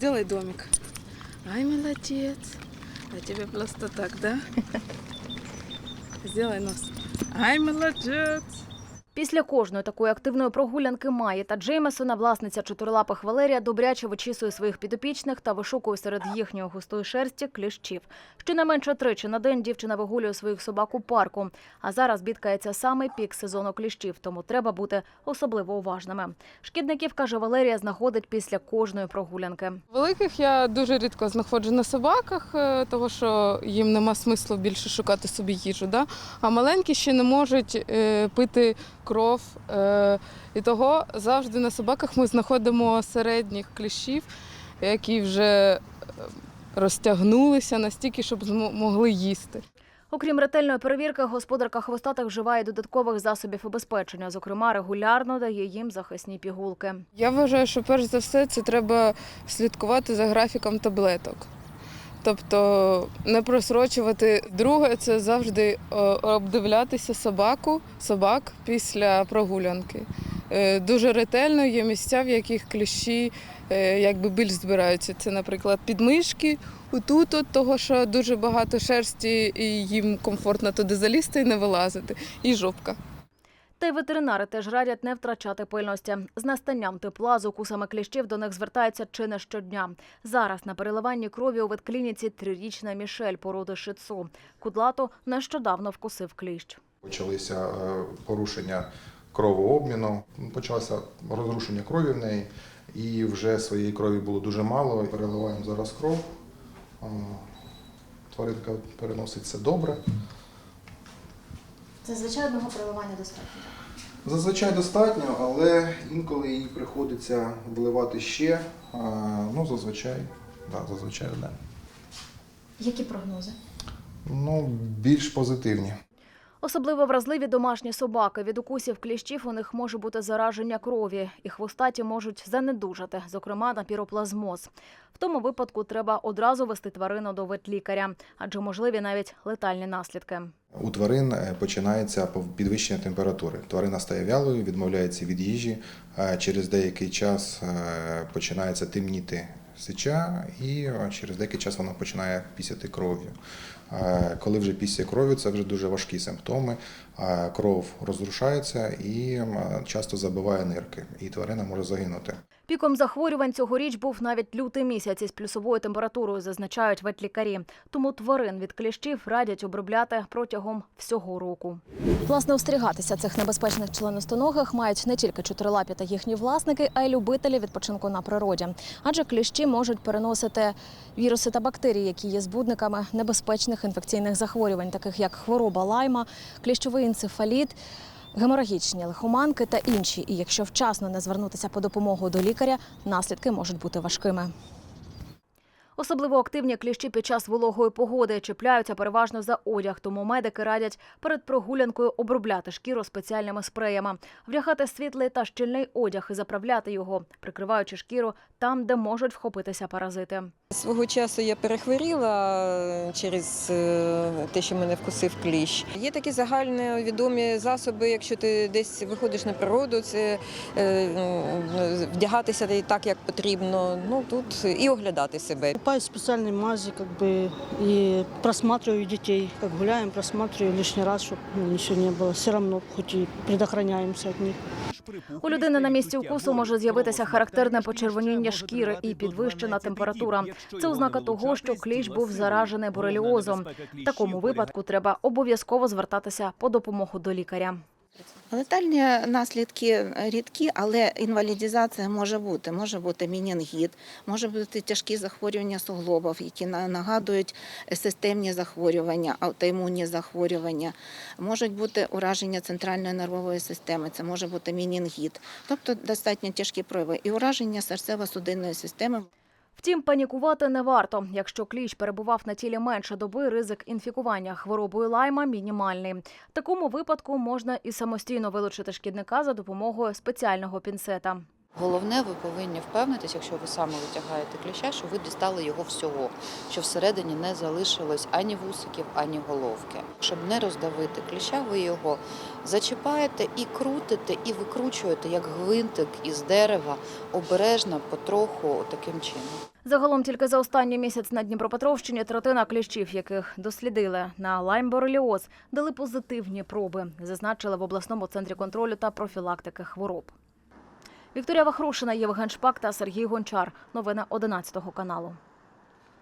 Сделай домик. Ай, молодец. А тебе просто так, да? Сделай нос. Ай, молодец. Після кожної такої активної прогулянки Майї та Джеймесона власниця чотирилапих Валерія добряче вичісує своїх підопічних та вишукує серед їхньої густої шерсті кліщів. Щонайменше тричі на день дівчина вигулює своїх собак у парку. А зараз бідкається саме пік сезону кліщів, тому треба бути особливо уважними. Шкідників, каже Валерія, знаходить після кожної прогулянки. Великих я дуже рідко знаходжу на собаках, е, тому що їм нема смислу більше шукати собі їжу. Да? А маленькі ще не можуть е, пити кров. Е, і того завжди на собаках ми знаходимо середніх кліщів, які вже е, розтягнулися настільки, щоб могли їсти. Окрім ретельної перевірки, господарка хвостатих вживає додаткових засобів убезпечення. Зокрема, регулярно дає їм захисні пігулки. Я вважаю, що перш за все це треба слідкувати за графіком таблеток. Тобто не просрочувати. Друге, це завжди е, обдивлятися собаку, собак після прогулянки. Е, Дуже ретельно є місця, в яких кліщі е, якби більш збираються. Це, наприклад, підмишки, отут, от того, що дуже багато шерсті, і їм комфортно туди залізти і не вилазити, і жопка. Та й ветеринари теж радять не втрачати пильності. З настанням тепла з укусами кліщів до них звертаються чи не щодня. Зараз на переливанні крові у ветклініці трирічна Мішель породи шицу. Кудлату нещодавно вкусив кліщ. Почалися е, порушення кровообміну, почалося розрушення крові в неї, і вже своєї крові було дуже мало. Переливаємо зараз кров. Е, Тваринка переносить це добре. Це звичайного переливання достатньо. Зазвичай достатньо, але інколи їй приходиться вливати ще. Ну, зазвичай, да, зазвичай одне. Які прогнози? Ну, більш позитивні. Особливо вразливі домашні собаки. Від укусів кліщів у них може бути зараження крові, і хвостаті можуть занедужати, зокрема на піроплазмоз. В тому випадку треба одразу вести тварину до ветлікаря, адже можливі навіть летальні наслідки. У тварин е, починається підвищення температури. Тварина стає вялою, відмовляється від їжі. е, Через деякий час е, починається темніти сеча, і через деякий час вона починає пісяти кров'ю. Коли вже після кров'ю, це вже дуже важкі симптоми. Кров розрушається і часто забиває нирки, і тварина може загинути. Піком захворювань цьогоріч був навіть лютий місяць із плюсовою температурою, зазначають ветлікарі. Тому тварин від кліщів радять обробляти протягом всього року. Власне, остерігатися цих небезпечних членостоногих мають не тільки чотирилапі та їхні власники, а й любителі відпочинку на природі. Адже кліщі можуть переносити віруси та бактерії, які є збудниками небезпечних інфекційних захворювань, таких як хвороба лайма, кліщовий енцефаліт. Геморагічні лихоманки та інші, і якщо вчасно не звернутися по допомогу до лікаря, наслідки можуть бути важкими. Особливо активні кліщі під час вологої погоди чіпляються переважно за одяг, тому медики радять перед прогулянкою обробляти шкіру спеціальними спреями, вдягати світлий та щільний одяг і заправляти його, прикриваючи шкіру там, де можуть вхопитися паразити. Свого часу я перехворіла через е, те, що мене вкусив кліщ. Є такі загальновідомі засоби, якщо ти десь виходиш на природу, це е, м, вдягатися так, як потрібно. Ну тут і оглядати себе Покупаю специальные мази, как бы, и просматриваю детей. Как гуляем, просматриваю лишний раз, чтобы ну, ничего не было. Все равно, хоть и предохраняемся от них. У людини на місці укусу може з'явитися характерне почервоніння шкіри і підвищена температура. Це ознака того, що кліщ був заражений бореліозом. В такому випадку треба обов'язково звертатися по допомогу до лікаря. Летальні наслідки рідкі, але інвалідізація може бути. Може бути мінінгіт, може бути тяжкі захворювання суглобів, які нагадують системні захворювання, аутоімунні захворювання. Можуть бути ураження центральної нервової системи, це може бути мінінгіт, тобто достатньо тяжкі прояви і ураження серцево-судинної системи. Втім, панікувати не варто. Якщо кліщ перебував на тілі менше доби, ризик інфікування хворобою лайма мінімальний. В такому випадку можна і самостійно вилучити шкідника за допомогою спеціального пінцета. Головне, ви повинні впевнитися, якщо ви саме витягаєте кліща, що ви дістали його всього, що всередині не залишилось ані вусиків, ані головки. Щоб не роздавити кліща, ви його зачіпаєте і крутите, і викручуєте як гвинтик із дерева, обережно, потроху, таким чином. Загалом тільки за останній місяць на Дніпропетровщині третина кліщів, яких дослідили на лаймбореліоз, дали позитивні проби, зазначили в обласному центрі контролю та профілактики хвороб. Вікторія Вахрушина, Євген Шпак та Сергій Гончар. Новини 11 каналу.